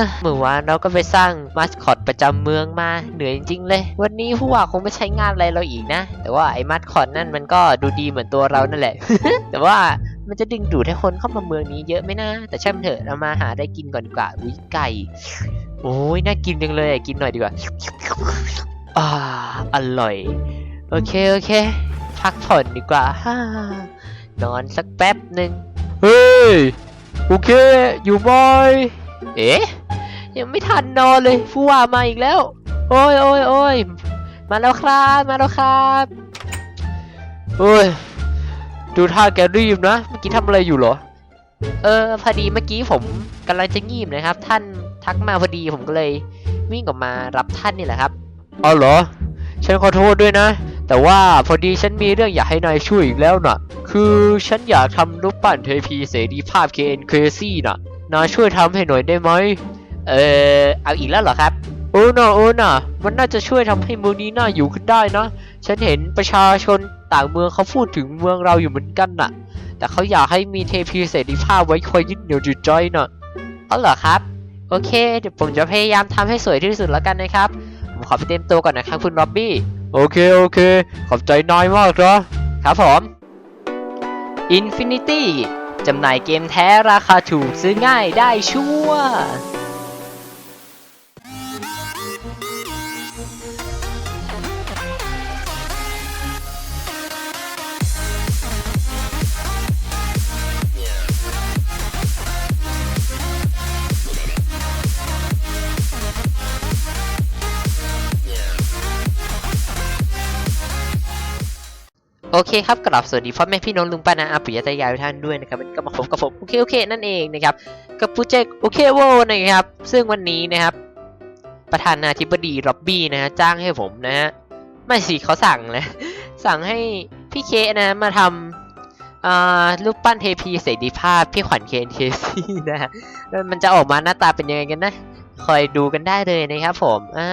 อเมื่อวานเราก็ไปสร้างมาสคอตประจำเมืองมาเหนื่อยจริงๆเลย วันนี้ผู้ว่าคงไม่ใช้งานอะไรเราอีกนะ แต่ว่าไอ้มาสคอตนั่นมันก็ดูดีเหมือนตัวเรานั่นแหละ แต่ว่ามันจะดึงดูดให้คนเข้ามาเมืองนี้เยอะไหมนะ แต่ช่างมันเถอะเรามาหาอะไรกินก่อนดีกว่าวิไก่โอ้ยน่ากินจังเลยอะกินหน่อยดีกว่าอ่าอร่อย โอเคโอเค พักผ่อนดีกว่าฮ่านอนสักแป๊บหนึ่งเฮ้ย โอเค อยู่ไหมเอ๊ะ ยังไม่ทันนอนเลยผู้ว่ามาอีกแล้ว โอ้ยโอ้ยโอ้ยมาแล้วครับมาแล้วครับเฮ้ยดูท่าแกรีบนะเมื่อกี้ทำอะไรอยู่เหรอ เออพอดีเมื่อกี้ผมกำลังจะงีบนะครับ ท่านทักมาพอดีผมก็เลยวิ่งออกมารับท่านนี่แหละครับเอาเหรอ ฉันขอโทษด้วยนะ แต่ว่าพอดีฉันมีเรื่องอยากให้นายช่วยอีกแล้วน่ะ คือฉันอยากทำรูปปั้นเทพีเสรีภาพ KN Crazy น่ะนายช่วยทำให้หน่อยได้ไหม เออเอาอีกแล้วเหรอครับเออน่ะเออน่ะมันน่าจะช่วยทำให้เมืองนี้น่าอยู่ขึ้นได้นะฉันเห็นประชาชนต่างเมืองเขาพูดถึงเมืองเราอยู่เหมือนกันน่ะ แต่เขาอยากให้มีเทพีเสรีภาพไว้คอยยึดเหนี่ยวจิตใจน่ะเอาเหรอครับ โอเค เดี๋ยวผมจะพยายามทำให้สวยที่สุดแล้วกันนะครับ ผมขอไปเตรียมตัวก่อนนะครับคุณร็อบบี้ โอเค โอเค ขอบใจนายมากนะครับผม Infinity จำหน่ายเกมแท้ราคาถูกซื้อง่ายได้ชัวร์ เคครับกลับสวัสดีพ่อแม่พี่น้องลุงป้านาอาปิยะตายายทุกท่านด้วยนะครับก็มาพบกับผมโอเคโอเคนั่นเองนะครับกับโปรเจกต์โอเคโวนะครับ ซึ่งวันนี้นะครับ ประธานาธิบดีร็อบบี้นะฮะจ้างให้ผมนะฮะไม่สิเขาสั่งเลยสั่งให้พี่เคนะมาทำอ่ารูปปั้นเทพีเสรีภาพพี่ขวัญเคนเคซี่นะฮะมันจะออกมาหน้าตาเป็นยังไงกันนะ คอยดูกันได้เลยนะครับผมอ่า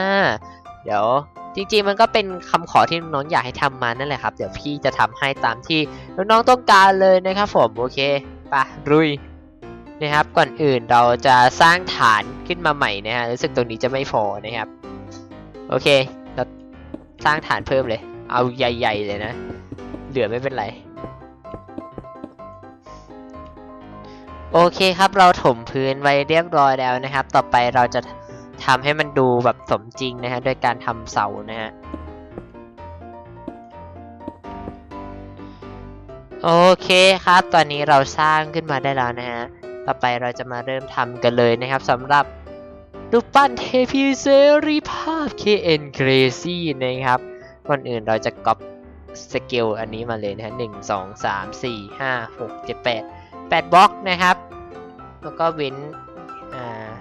เดี๋ยว จริงๆมันก็เป็นคำขอที่น้องๆอยากให้ทำมานั่นแหละครับ เดี๋ยวพี่จะทำให้ตามที่น้องๆต้องการเลยนะครับผมโอเคปะรุยนะครับก่อนอื่นเราจะสร้างฐานขึ้นมาใหม่นะฮะรู้สึกตรงนี้จะไม่พอนะครับโอเคเราสร้างฐานเพิ่มเลย เอาใหญ่ ๆ เลยนะ เหลือไม่เป็นไรโอเคครับเราถมพื้นไว้เรียบร้อยแล้วนะครับ ต่อไปเราจะ ทำให้มันดูแบบสมจริงนะฮะโดยการทำเสานะฮะโอเคครับ ตอนนี้เราสร้างขึ้นมาได้แล้วนะฮะ ต่อไปเราจะมาเริ่มทำกันเลยนะครับสำหรับรูปปั้นเทพีเสรีภาพ KN Crazy นะครับก่อนอื่นเราจะก๊อปสเกลอันนี้มาเลยนะฮะหนึ่งสองสามสี่ห้าหกเจ็ดแปดแปดบล็อกนะครับ แล้วก็เว้นอ่า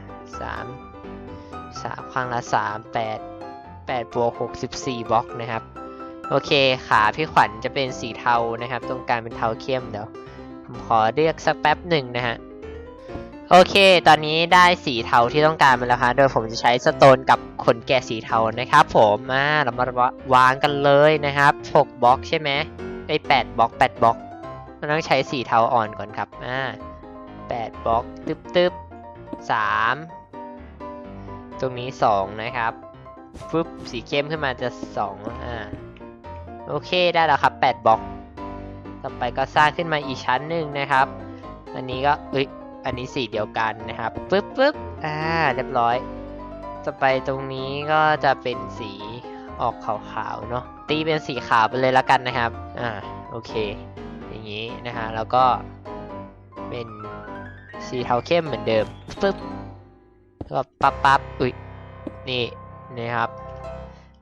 สาม สามครั้งละสามแปดแปดบวกหกสิบสี่บล็อกนะครับ โอเคขาพี่ขวัญจะเป็นสีเทานะครับ ตรงกลางเป็นเทาเข้มเดี๋ยวผมขอเรียกสักแป๊บหนึ่งนะฮะโอเค ตอนนี้ได้สีเทาที่ต้องการมาแล้วฮะ โดยผมจะใช้สโตนกับขนแกะสีเทานะครับ ผมมาเรามาวางกันเลยนะครับหกบล็อกใช่ไหมไอ้แปดบล็อกแปดบล็อกเราต้องใช้สีเทาอ่อนก่อนครับอ่าแปดบล็อกตึ๊บตึ๊บสาม ตรงนี้ 2 นะครับฟึบสีเข้มขึ้นมาจะ2อ่าโอเคได้แล้วครับ 8บล็อก ต่อไปก็สร้างขึ้นมาอีกชั้นหนึ่งนะครับ อันนี้ก็เอ้ยอันนี้สีเดียวกันนะครับฟึบฟึบอ่าเรียบร้อย ต่อไปตรงนี้ก็จะเป็นสีออกขาวๆเนาะตีเป็นสีขาวไปเลยล้วกันนะครับอ่าโอเค อย่างนี้นะฮะแล้วก็เป็นสีเทาเข้มเหมือนเดิมฟึ๊บ ก็ปั๊บปั๊บอุ้ยนี่นะครับ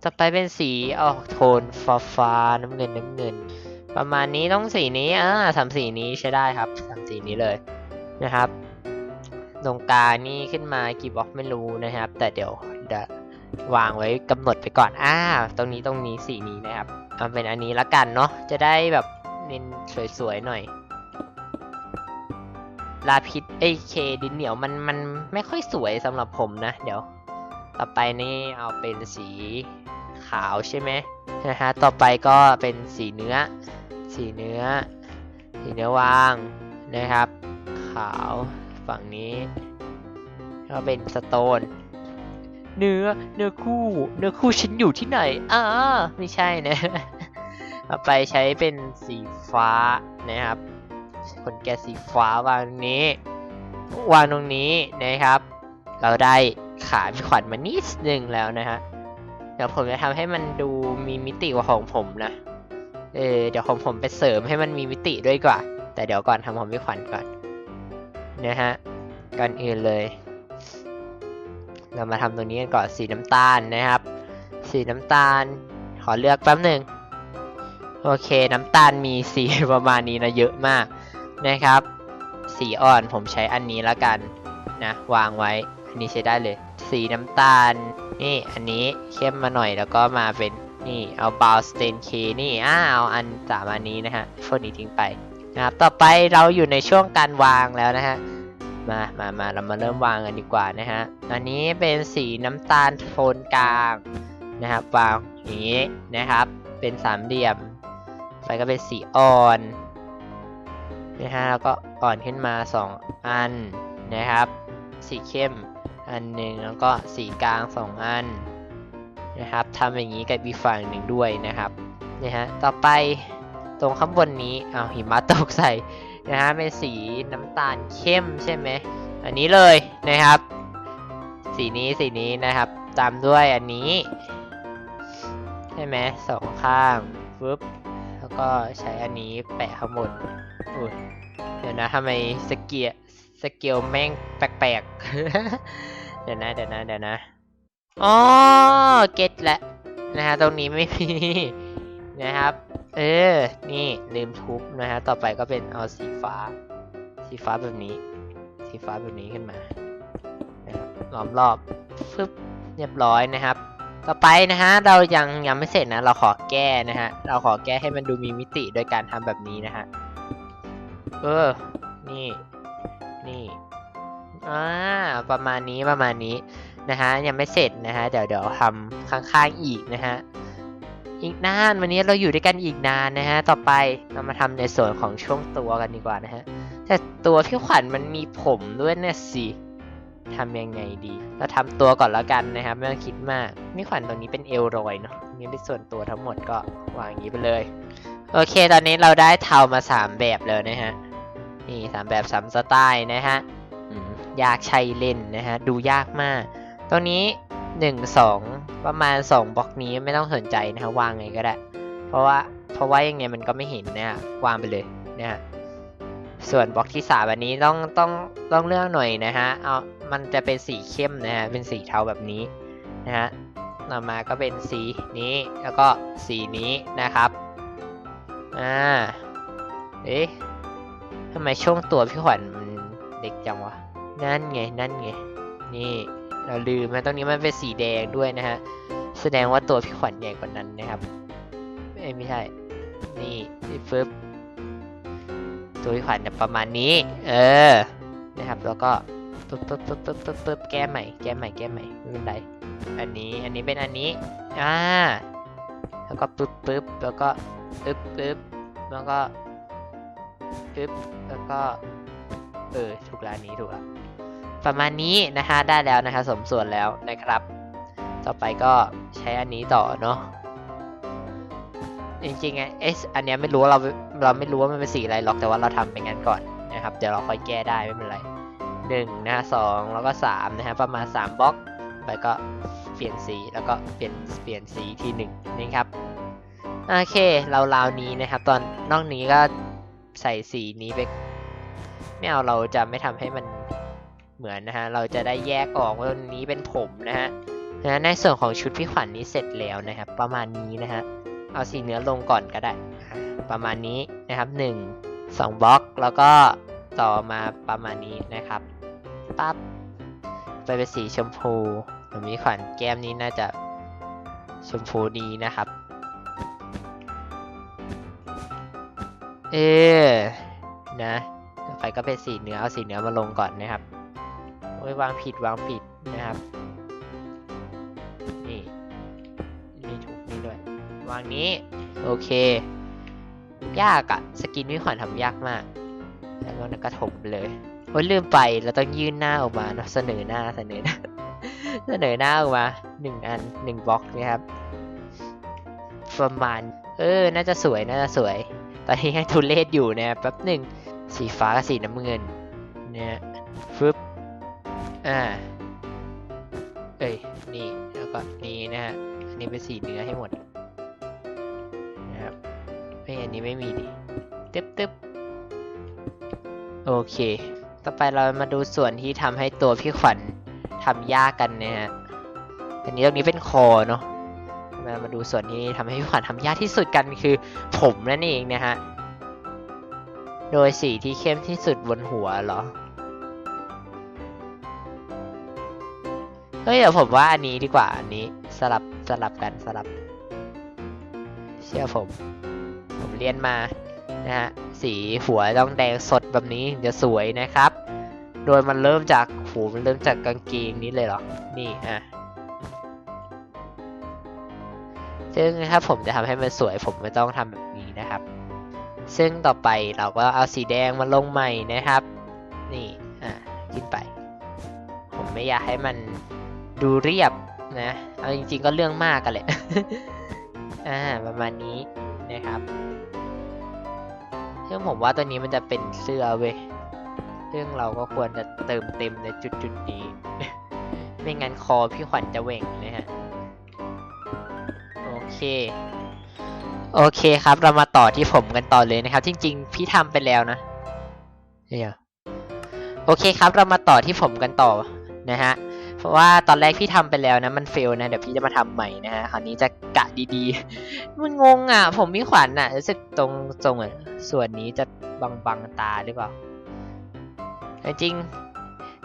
ต่อไปเป็นสีออกโทนฟ้าฟ้าๆน้ำเงินน้ำเงิน ประมาณนี้ต้องสีนี้อ่าสามสีนี้ใช้ได้ครับสามสีนี้เลยนะครับตรงกลางนี่ขึ้นมากี่บล็อกไม่รู้นะครับ แต่เดี๋ยวเดี๋ยววางไว้กำหนดไปก่อนอ่าตรงนี้ตรงนี้สีนี้นะครับเอาเป็นอันนี้ละกันเนาะจะได้แบบเน้นสวยๆหน่อย ลาพิษเอเคดินเหนียวมันมันไม่ค่อยสวยสำหรับผมนะ เดี๋ยว ต่อไปนี่เอาเป็นสีขาวใช่ไหมนะฮะต่อไปก็เป็นสีเนื้อ สีเนื้อ สีเนื้อวางนะครับ ขาวฝั่งนี้ก็เป็นสโตนเนื้อเนื้อคู่ เนื้อคู่ฉันอยู่ที่ไหนอ่าไม่ใช่นะเอไปใช้เป็นสีฟ้านะครับ ขนแกะสีฟ้าวางตรงนี้ วางตรงนี้นะครับ เราได้ขาพี่ขวัญมานิดนึงแล้วนะฮะเดี๋ยวผมจะทำให้มันดูมีมิติกว่าของผมนะ เออเดี๋ยวของผมไปเสริมให้มันมีมิติด้วยกว่า แต่เดี๋ยวก่อนทำของพี่ขวัญก่อนนะฮะก่อนอื่นเลย เรามาทำตรงนี้กันก่อนสีน้ำตาลนะครับ สีน้ำตาล ขอเลือกแป๊บหนึ่งโอเค น้ำตาลมีสีประมาณนี้นะเยอะมาก นะครับ สีอ่อนผมใช้อันนี้ละกันนะวางไว้ อันนี้ใช้ได้เลย สีน้ำตาล นี่อันนี้เข้มมาหน่อยแล้วก็มาเป็นนี่เอาบาวสเตนเคนี่อ้าเอาอันสามอันนี้นะฮะพวกนี้ทิ้งไปนะครับต่อไปเราอยู่ในช่วงการวางแล้วนะฮะมามามาเรามาเริ่มวางกันดีกว่านะฮะอันนี้เป็นสีน้ำตาลโทนกลางนะครับวางอย่างนี้นะครับ เป็นสามเหลี่ยมไฟก็เป็นสีอ่อน นะฮะแล้วก็อ่อนขึ้นมาสองอันนะครับ สีเข้มอันหนึ่งแล้วก็สีกลางสองอันนะครับทำอย่างนี้กับอีกฝั่งหนึ่งด้วยนะครับนะฮะต่อไปตรงข้างบนนี้เอาหิมะตกใส่นะฮะเป็นสีน้ำตาลเข้มใช่ไหมอันนี้เลยนะครับ สีนี้สีนี้นะครับ ตามด้วยอันนี้ใช่ไหมสองข้างปึ๊บ ก็ใช้อันนี้แปะข้างบนอุ้ยเดี๋ยวนะทำไมสเกียสเกลแม่งแปลกๆ เดี๋ยวนะเดี๋ยวนะเดี๋ยวนะอ๋อเก็ตแล้วนะฮะตรงนี้ไม่มีนะครับ เออ นี่ลืมทุบนะฮะต่อไปก็เป็นเอาสีฟ้า สีฟ้าแบบนี้ สีฟ้าแบบนี้ขึ้นมานะครับล้อมรอบฟึบเรียบร้อยนะครับ ต่อไปนะฮะเรายังยังไม่เสร็จนะ เราขอแก้นะฮะ เราขอแก้ให้มันดูมีมิติโดยการทำแบบนี้นะฮะ เออ นี่ นี่อ่าประมาณนี้ประมาณนี้นะฮะยังไม่เสร็จนะฮะเดี๋ยวเดี๋ยวทำข้างๆอีกนะฮะอีกนานวันนี้เราอยู่ด้วยกันอีกนานนะฮะต่อไปเรามาทำในส่วนของช่วงตัวกันดีกว่านะฮะแต่ตัวพี่ขวัญมันมีผมด้วยเนี่ยสิ ทำยังไงดีเราทำตัวก่อนแล้วกันนะครับไม่ต้องคิดมากพี่ขวัญตรงนี้เป็นเอลรอยเนาะนี่เป็นส่วนตัวทั้งหมดก็วางอย่างนี้ไปเลย โอเค ตอนนี้เราได้เทามาสามแบบเลยนะฮะนี่สามแบบสามสไตล์นะฮะยากใช่เล่นนะฮะดูยากมาก ตรงนี้หนึ่งสองประมาณสองบล็อกนี้ไม่ต้องสนใจนะฮะวางไงก็ได้ เพราะว่าเพราะว่ายังไงมันก็ไม่เห็นนะฮะวางไปเลยนะฮะส่วนบล็อกที่สามอันนี้ต้องต้องต้องเลือกหน่อยนะฮะเอา มันจะเป็นสีเข้มนะฮะ เป็นสีเทาแบบนี้นะฮะต่อมาก็เป็นสีนี้แล้วก็สีนี้นะครับ อ่า เอ๊ะทำไมช่วงตัวพี่ขวัญมันเด็กจังวะ นั่นไง นั่นไง นี่เราลืมนะตรงนี้มันเป็นสีแดงด้วยนะฮะ แสดงว่าตัวพี่ขวัญใหญ่กว่านั้นนะครับเอ้ไม่ใช่ นี่นี่ฟึบตัวพี่ขวัญประมาณนี้ เออ นะครับ แล้วก็ ปึ๊บปึ๊บปึ๊บปึ๊บปึ๊บปึ๊บแก้ใหม่แก้ใหม่แก้ใหม่ไม่เป็นไรอันนี้อันนี้เป็นอันนี้อ่าแล้วก็ปึ๊บปึ๊บแล้วก็ปึ๊บปึ๊บแล้วก็ปึ๊บแล้วก็เออถูกแล้วนนี้ถูกแล้วประมาณนี้นะฮะได้แล้วนะคะสมส่วนแล้วนะครับ ต่อไปก็ใช้อันนี้ต่อเนาะจริงๆไงเอสอันเนี้ยไม่รู้ว่าเราเราไม่รู้ว่ามันเป็นสีอะไรหรอกแต่ว่าเราทำเป็นงั้นก่อนนะครับ เดี๋ยวเราค่อยแก้ได้ไม่เป็นไร หนึ่งนะฮะสองแล้วก็สามนะฮะประมาณสามบล็อกไปก็เปลี่ยนสีแล้วก็เปลี่ยนเปลี่ยนสีทีหนึ่งนะครับโอเคเราราวนี้นะครับ ตอนนอกนี้ก็ใส่สีนี้ไปไม่เอาเราจะไม่ทำให้มันเหมือนนะฮะเราจะได้แยกออกว่านนี้เป็นผมนะฮะนะในส่วนของชุดพี่ขวัญนนี้เสร็จแล้วนะครับ ประมาณนี้นะฮะเอาสีเนื้อลงก่อนก็ได้ ประมาณนี้นะครับหนึ่งสองบล็อกแล้วก็ต่อมาประมาณนี้นะครับ ปั๊บไปเป็นสีชมพูผมมีขวัญแก้มนี้น่าจะชมพูดีนะครับ เอนะไปก็เป็นสีเนื้อเอาสีเนื้อมาลงก่อนนะครับโอ้ยวางผิดวางผิดนะครับ นี่นี่ถูกนี่ด้วย วางนี้ โอเค ยากอะสกินพี่ขวัญทำยากมาก แล้วก็ถมเลย โอ้ยลืมไปเราต้องยื่นหน้าออกมาเนะเสนอหน้าเสนอหน้าเสนอหน้าออกมาหนึ่งอันหนึ่งบล็อกนะครับประมาณ เออ น่าจะสวยน่าจะสวย ตอนนี้ให้ทุเลศอยู่นะแป๊บหนึ่งสีฟ้ากับสีน้ำเงินเนี่ยฟึบอ่าเอ้ยนี่แล้วก็นี่นะฮะอันนี้เป็นสีเนื้อให้หมดนะครับเอ้ยอันนี้ไม่มีดิตึ๊บตึ๊บโอเค ต่อไปเรามาดูส่วนที่ทำให้ตัวพี่ขวัญทำยากกันนะฮะอันนี้ตรงนี้เป็นคอเนาะเรามาดูส่วนที่ทำให้พี่ขวัญทำยากที่สุดกันคือ ผมนั่นเองนะฮะโดยสีที่เข้มที่สุดบนหัวเหรอเฮ้ยเดี๋ยวผมว่าอันนี้ดีกว่าอันนี้สลับสลับกันสลับ เชื่อผม ผมเรียนมา นะฮะสีหัวต้องแดงสดแบบนี้จะสวยนะครับ โดยมันเริ่มจากโหมันเริ่มจากกางเกงนี้เลยเหรอ นี่อะซึ่งถ้าผมจะทำให้มันสวยผมไม่ต้องทำแบบนี้นะครับ ซึ่งต่อไปเราก็เอาสีแดงมาลงใหม่นะครับ นี่อะขึ้นไป ผมไม่อยากให้มันดูเรียบนะ เอาจริงๆก็เรื่องมากกันแหละ อ่าประมาณนี้นะครับ ซึ่งผมว่าตัวนี้มันจะเป็นเสื้อเว้ย ซึ่งเราก็ควรจะเติมเต็มในจุดจุดนี้ ไม่งั้นคอพี่ขวัญจะเหว่งนะฮะ โอเค โอเคครับเรามาต่อที่ผมกันต่อเลยนะครับ จริง ๆ พี่ทำไปแล้วนะเดี๋ยวโอเคครับเรามาต่อที่ผมกันต่อนะฮะ ราะว่าตอนแรกพี่ทำไปแล้วนะมันเฟลนะเดี๋ยวพี่จะมาทำใหม่นะฮะคราวนี้จะกะดีๆ มันงงอะ ผมพี่ขวัญอะรู้สึกตรงตรงอะส่วนนี้จะบังบังๆตาหรือเปล่าจริง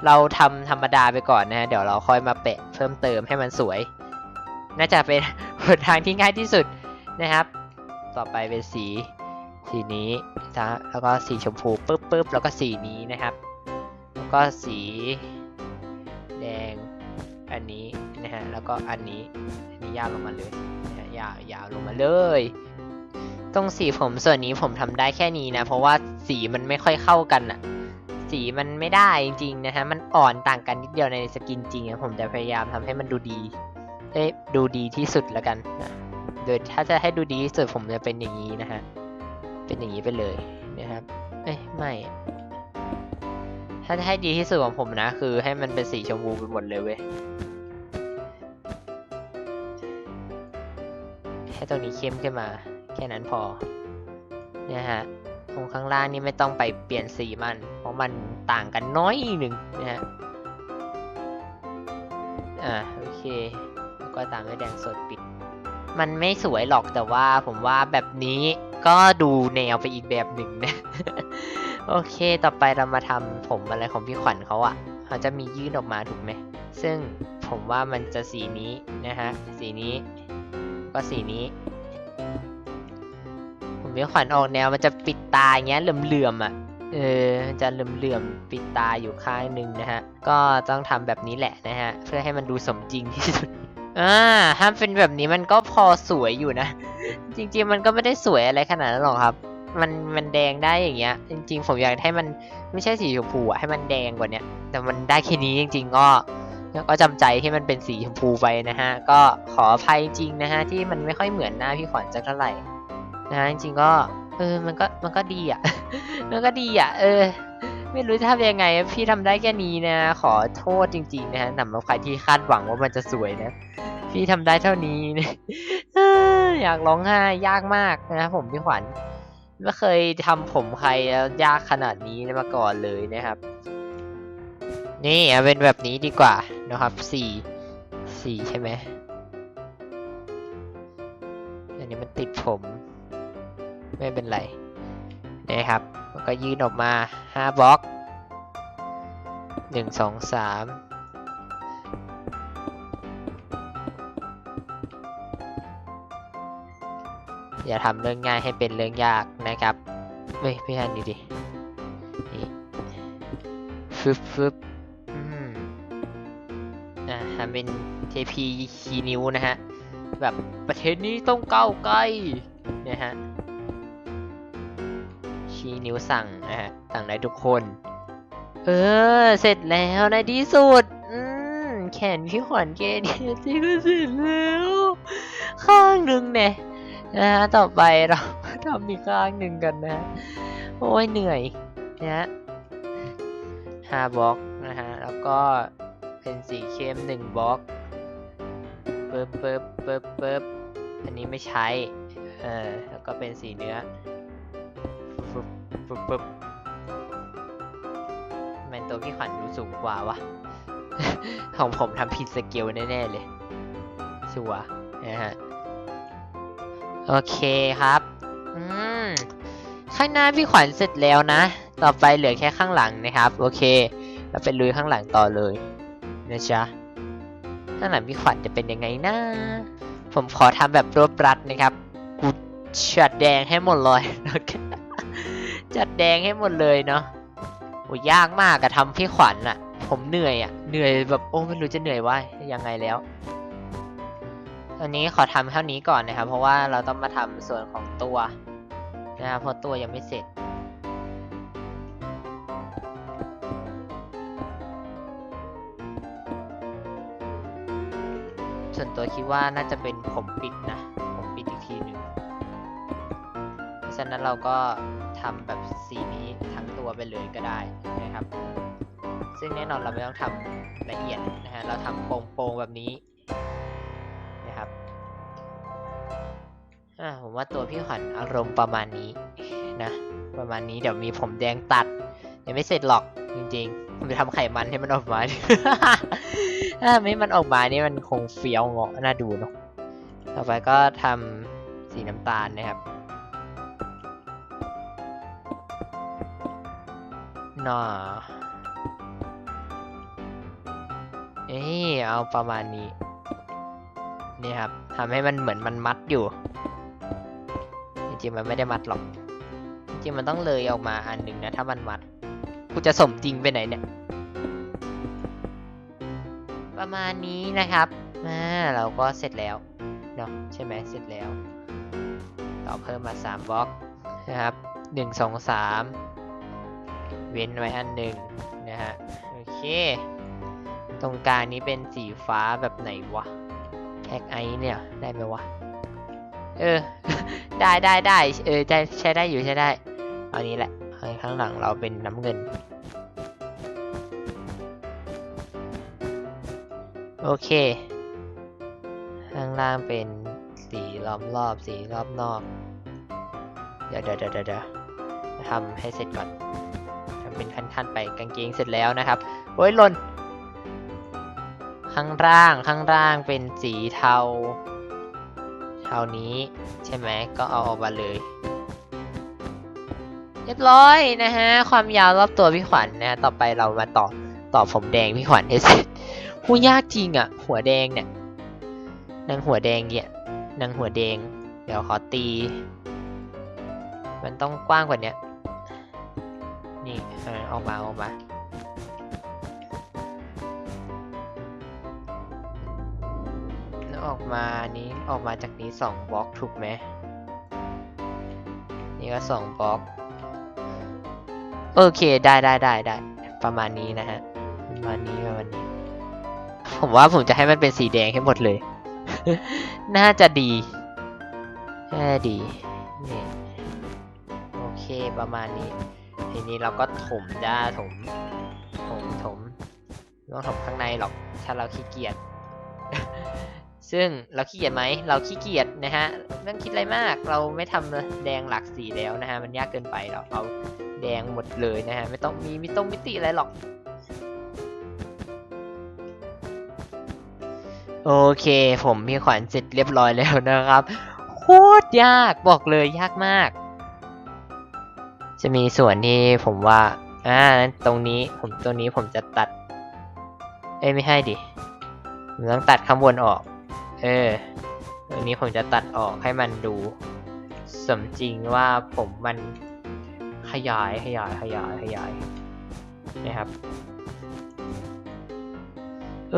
เราทำธรรมดาไปก่อนนะฮะเดี๋ยวเราค่อยมาแปะเพิ่มเติมให้มันสวย น่าจะเป็นหนทางที่ง่ายที่สุดนะครับ ต่อไปเป็นสีสีนี้นะแล้วก็สีชมพูปึ๊บปึ๊บแล้วก็สีนี้นะครับ แล้วก็สีแดง อันนี้นะฮะแล้วก็อันนี้อันนี้ยาวลงมาเลยนะฮะยาวยาวลงมาเลย ตรงสีผมส่วนนี้ผมทำได้แค่นี้นะ เพราะว่าสีมันไม่ค่อยเข้ากันอะสีมันไม่ได้จริงๆนะฮะมันอ่อนต่างกันนิดเดียวในสกินจริงอะผมจะพยายามทำให้มันดูดีเอ้ดูดีที่สุดแล้วกันนะโดยถ้าจะให้ดูดีที่สุดผมจะเป็นอย่างนี้นะฮะเป็นอย่างนี้ไปเลยนะครับเอ้ไม่ ถ้าจะให้ดีที่สุดของผมนะ คือให้มันเป็นสีชมพูไปหมดเลยเว้ยแค่ตรงนี้เข้มขึ้นมา แค่นั้นพอ เนี่ยฮะตรงข้างล่างนี่ไม่ต้องไปเปลี่ยนสีมัน เพราะมันต่างกันน้อยหนึ่งนะฮะ อ่าโอเค แล้วก็ตามด้วยแดงสดปิด มันไม่สวยหรอกแต่ว่าผมว่าแบบนี้ก็ดูแนวไปอีกแบบหนึ่งนะ โอเค ต่อไปเรามาทำผมอะไรของพี่ขวัญเขาอะเขาจะมียื่นออกมาถูกไหม ซึ่งผมว่ามันจะสีนี้นะฮะ สีนี้ ก็สีนี้ ผมพี่ขวัญออกแนวมันจะปิดตาอย่างเงี้ยเหลื่อมๆอะ เออ จะเหลื่อมๆปิดตาอยู่ข้างหนึ่งนะฮะ ก็ต้องทำแบบนี้แหละนะฮะ เพื่อให้มันดูสมจริงที่สุดอ่าถ้าเป็นแบบนี้มันก็พอสวยอยู่นะ จริงๆ มันก็ไม่ได้สวยอะไรขนาดนั้นหรอกครับ มันมันแดงได้อย่างเงี้ย จริง ๆ ผมอยากให้มันไม่ใช่สีชมพูอะให้มันแดงกว่าเนี้ยแต่มันได้แค่นี้จริง ๆ ก็ก็จำใจที่มันเป็นสีชมพูไปนะฮะ ก็ขออภัยจริงนะฮะ ที่มันไม่ค่อยเหมือนหน้าพี่ขวัญสักเท่าไหร่นะฮะจริงๆก็ เออมันก็มันก็ดีอะ มันก็ดีอะ เออ ไม่รู้จะทำยังไง พี่ทำได้แค่นี้นะ ขอโทษจริง ๆ นะฮะสำหรับใครที่คาดหวังว่ามันจะสวยนะ พี่ทำได้เท่านี้นะเอ้ออยากร้องไห้ยากมากนะครับผมพี่ขวัญ ไม่เคยทำผมใครแล้วยากขนาดนี้มาก่อนเลยนะครับ นี่เอาเป็นแบบนี้ดีกว่านะครับสี่สี่ใช่ไหมอันนี้มันติดผม ไม่เป็นไรนะครับ ก็ยืนออกมาห้าบล็อกหนึ่งสองสาม อย่าทำเรื่องง่ายให้เป็นเรื่องยากนะครับเฮ้ยไม่ใช่นี่ดินี่ฟึบฟึบอืมอ่าทำเป็นเทพีคีนิ้วนะฮะ แบบประเทศนี้ต้องก้าวไกลนะฮะชี้นิ้วสั่งนะฮะ สั่งได้ทุกคน เออ เสร็จแล้วในที่สุด อืม แขนพี่ขวัญเกเดียที่ก็เสร็จแล้ว ข้างหนึ่งเนี่ย นะฮะต่อไปเราทำอีกข้างหนึ่งกันนะ โอ้ยเหนื่อยนะฮะห้าบล็อกนะฮะ แล้วก็เป็นสีเข้มหนึ่งบล็อกเปิบเปิบเปิบเปิบอันนี้ไม่ใช้ เออ แล้วก็เป็นสีเนื้อฟึบฟึบฟึบทำไมตัวพี่ขวัญดูสูงกว่าวะ ของผมทำผิดสเกลแน่ ๆ เลยชัวนะฮะ โอเคครับ อืม ข้างหน้าพี่ขวัญเสร็จแล้วนะ ต่อไปเหลือแค่ข้างหลังนะครับ โอเค เราไปลุยข้างหลังต่อเลยนะจ๊ะ ข้างหลังพี่ขวัญจะเป็นยังไงนะ ผมขอทำแบบรวบรัดนะครับ กูจัดแดงให้หมดเลย จัดแดงให้หมดเลยเนาะโอ้ยากมากอะทำพี่ขวัญอะผมเหนื่อยอะเหนื่อยแบบโอ้ไม่รู้จะเหนื่อยว่ายังไงแล้ว อันนี้ขอทำเท่านี้ก่อนนะครับ เพราะว่าเราต้องมาทำส่วนของตัวนะครับเพราะตัวยังไม่เสร็จส่วนตัวคิดว่าน่าจะเป็นผมปิดนะ ผมปิดอีกทีหนึ่งเพราะฉะนั้นเราก็ทำแบบสีนี้ทั้งตัวไปเลยก็ได้นะครับ ซึ่งแน่นอนเราไม่ต้องทำละเอียดนะฮะ เราทำโปร่งๆแบบนี้ อ่าผมว่าตัวพี่ขวัญอารมณ์ประมาณนี้นะ ประมาณนี้เดี๋ยวมีผมแดงตัดยังไม่เสร็จหรอกจริงๆ ผมจะทำไขมันให้มันออกมา ถ้าไม่มันออกมานี่มันคงเฟี้ยวเงาะน่าดูเนาะต่อไปก็ทำสีน้ำตาลนะครับน่าเอ้ยเอาประมาณนี้ นี่ครับทำให้มันเหมือนมันมัดอยู่ จริงมันไม่ได้มัดหรอก จริงมันต้องเลยออกมาอันหนึ่งนะถ้ามันมัด กูจะสมจริงไปไหนเนี่ย ประมาณนี้นะครับอ่าเราก็เสร็จแล้วเนาะใช่ไหมเสร็จแล้ว ต่อเพิ่มมา3บล็อกนะครับ1 2 3 เว้นไว้อันหนึ่งนะฮะ โอเค ตรงกลางนี้เป็นสีฟ้าแบบไหนวะแท็กไอเนี่ย ได้ไหมวะ เออ ได้ได้ได้เออได้ใช้ได้อยู่ใช้ได้เอานี้แหละข้างหลังเราเป็นน้ำเงิน โอเค ข้างล่างเป็นสีล้อมรอบสีรอบนอก เดี๋ยวเดี๋ยวเดี๋ยวเดี๋ยวทำให้เสร็จก่อนทำเป็นขั้นๆไปกางเกงเสร็จแล้วนะครับโอ้ยหล่นข้างล่างข้างล่างเป็นสีเทา เท่านี้ใช่ไหมก็เอาออกมาเลยเรียบร้อยนะฮะ ความยาวรอบตัวพี่ขวัญนะต่อไปเรามาต่อต่อผมแดงพี่ขวัญให้เสร็จหูยากจริงอะ่ะ หัวแดงเนี่ยนางหัวแดงเนี่ยนางหัวแดง เดี๋ยวขอตี มันต้องกว้างกว่านี้นี่เออออกมาออกมา ออกมานี้ออกมาจากนี้สองบล็อกถูกไหมนี่ก็สองบล็อกโอเคได้ได้ได้ได้ประมาณนี้นะฮะประมาณนี้ประมาณนี้ ผมว่าผมจะให้มันเป็นสีแดงให้หมดเลย น่าจะดีน่าดีนี่โอเคประมาณนี้ ทีนี้เราก็ถมด้าถมถมถมไม่ต้องถมข้างในหรอกถ้าเราขี้เกียจ ซึ่งเราขี้เกียจไหมเราขี้เกียจนะฮะไม่ต้องคิดอะไรมากเราไม่ทำเลยแดงหลักสีแล้วนะฮะมันยากเกินไปเราเอาแดงหมดเลยนะฮะไม่ต้องมีมิตรงมิติอะไรหรอกโอเค ผมมีขวัญเสร็จเรียบร้อยแล้วนะครับโคตรยากบอกเลยยากมาก จะมีส่วนที่ผมว่าอ่าตรงนี้ผมตรงนี้ผมจะตัด เอ้ยไม่ให้ดิผมต้องตัดข้างบนออก เออตรงนี้ผมจะตัดออกให้มันดูสมจริงว่าผมมันขยายขยายขยายขยายนะครับ เอ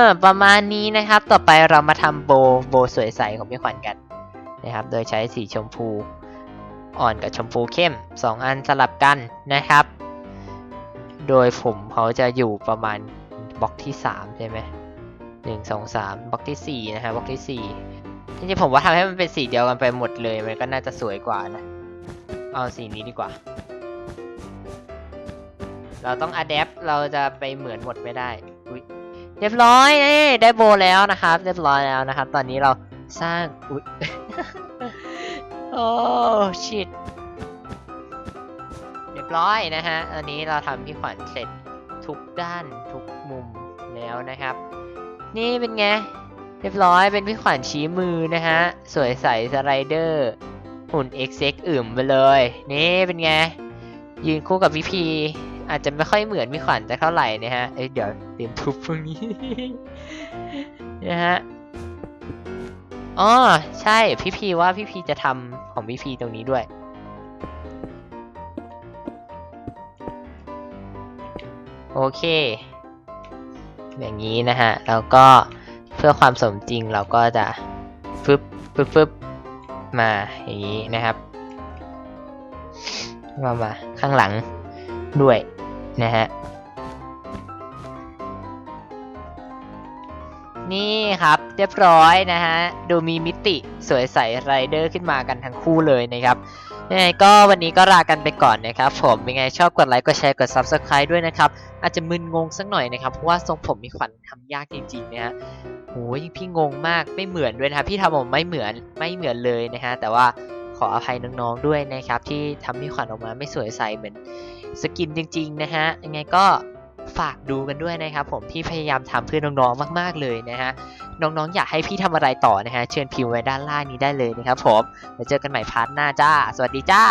อ ประมาณนี้นะครับ ต่อไปเรามาทำโบโบสวยใสของพี่ขวัญกันนะครับ โดยใช้สีชมพูอ่อนกับชมพูเข้ม 2 อันสลับกันนะครับ โดยผมเขาจะอยู่ประมาณบล็อกที่สามใช่ไหม หนึ่งสองสามบล็อกที่สี่นะฮะบล็อกที่สี่จริงๆผมว่าทำให้มันเป็นสีเดียวกันไปหมดเลย มันก็น่าจะสวยกว่านะ เอาสีนี้ดีกว่า เราต้องอัดแอปเราจะไปเหมือนหมดไม่ได้เรียบร้อยนี่ได้โบแล้วนะครับ เรียบร้อยแล้วนะครับ ตอนนี้เราสร้างอุ๊ยโอ้ชิตเรียบร้อยนะฮะอันนี้เราทำพี่ขวัญเสร็จทุกด้านทุกมุมแล้วนะครับ นี่เป็นไง เรียบร้อยเป็นพี่ขวัญชี้มือนะฮะ สวยใสสไลเดอร์หุ่น XX อึมไปเลย นี่เป็นไง ยืนคู่กับพี่พี อาจจะไม่ค่อยเหมือนพี่ขวัญจะเท่าไหร่นะฮะ เอ้ยเดี๋ยวเตรียมทุบพวกนี้นะฮะอ๋อใช่พี่พีว่าพี่พีจะทำของพี่พีตรงนี้ด้วยโอเค อย่างนี้นะฮะ แล้วก็เพื่อความสมจริงเราก็จะฟึบฟึบฟึบมาอย่างนี้นะครับมามาข้างหลังด้วยนะฮะ นี่ครับเรียบร้อยนะฮะ ดูมีมิติสวยใสไรเดอร์ขึ้นมากันทั้งคู่เลยนะครับ ยังไงก็วันนี้ก็ลากันไปก่อนนะครับผมยังไงชอบกดไลค์กดแชร์กด Subscribe ด้วยนะครับ อาจจะมึนงงสักหน่อยนะครับเพราะว่าทรงผมมีขวัญทำยากจริงๆนะฮะโอ้ยพี่งงมากไม่เหมือนด้วยนะครับพี่ทำผมไม่เหมือนไม่เหมือนเลยนะฮะแต่ว่าขออภัยน้องๆด้วยนะครับที่ทำพี่ขวัญออกมาไม่สวยใสเหมือนสกินจริง ๆ นะฮะยังไงก็ ฝากดูกันด้วยนะครับผมพี่พยายามทำเพื่อน้องๆมากๆเลยนะฮะน้องๆอยากให้พี่ทำอะไรต่อนะฮะเชิญพิมพ์ไว้ด้านล่างนี้ได้เลยนะครับผมแล้วเจอกันใหม่พาร์ทหน้าจ้า สวัสดีจ้า